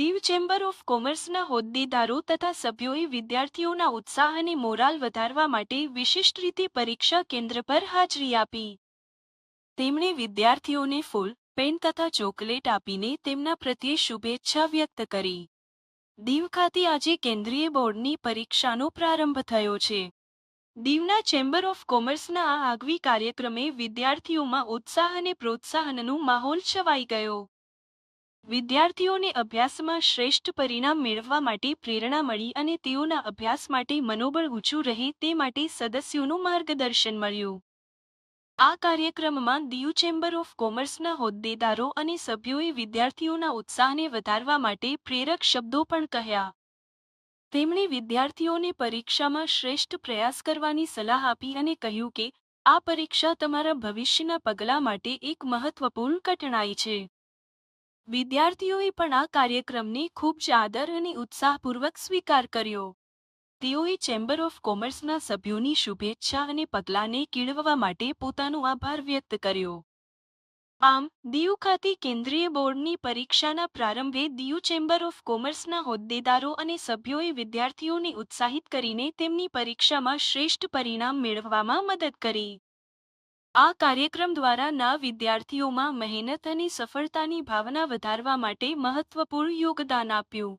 Chamber of કોમર્સના હોદ્દેદારો તથા સભ્યોએ વિદ્યાર્થીઓના ઉત્સાહ અને મોરાલ વધારવા માટે વિશિષ્ટ રીતે પરીક્ષા કેન્દ્ર પર હાજરી આપી. તેમણે વિદ્યાર્થીઓને ફૂલ, પેન તથા ચોકલેટ આપીને તેમના પ્રત્યે શુભેચ્છા વ્યક્ત કરી. દીવ ખાતે આજે કેન્દ્રીય બોર્ડની પરીક્ષાનો પ્રારંભ થયો છે. દીવના ચેમ્બર ઓફ કોમર્સના આ આગવી કાર્યક્રમે વિદ્યાર્થીઓમાં ઉત્સાહ અને પ્રોત્સાહનનો માહોલ છવાઈ ગયો. વિદ્યાર્થીઓને અભ્યાસમાં શ્રેષ્ઠ પરિણામ મેળવવા માટે પ્રેરણા મળી અને તેઓના અભ્યાસ માટે મનોબળ ઊંચું રહે તે માટે સદસ્યોનું માર્ગદર્શન મળ્યું. આ કાર્યક્રમમાં દીવ ચેમ્બર ઓફ કોમર્સના હોદ્દેદારો અને સભ્યોએ વિદ્યાર્થીઓના ઉત્સાહને વધારવા માટે પ્રેરક શબ્દો પણ કહ્યા. તેમણે વિદ્યાર્થીઓને પરીક્ષામાં શ્રેષ્ઠ પ્રયાસ કરવાની સલાહ આપી અને કહ્યું કે, આ પરીક્ષા તમારા ભવિષ્યના પગલાં માટે એક મહત્વપૂર્ણ કઠણાઈ છે. વિદ્યાર્થીઓએ પણ આ કાર્યક્રમને ખૂબ જ આદર અને ઉત્સાહપૂર્વક સ્વીકાર કર્યો. તેઓએ ચેમ્બર ઓફ કોમર્સના સભ્યોની શુભેચ્છા અને પગલાંને કેળવવા માટે પોતાનો આભાર વ્યક્ત કર્યો. આમ, દીવ ખાતે કેન્દ્રીય બોર્ડની પરીક્ષાના પ્રારંભે દીવ ચેમ્બર ઓફ કોમર્સના હોદ્દેદારો અને સભ્યોએ વિદ્યાર્થીઓને ઉત્સાહિત કરીને તેમની પરીક્ષામાં શ્રેષ્ઠ પરિણામ મેળવવામાં મદદ કરી. આ કાર્યક્રમ દ્વારા ના વિદ્યાર્થીઓમાં મહેનત અને સફળતાની ભાવના વધારવા માટે મહત્વપૂર્ણ યોગદાન આપ્યું.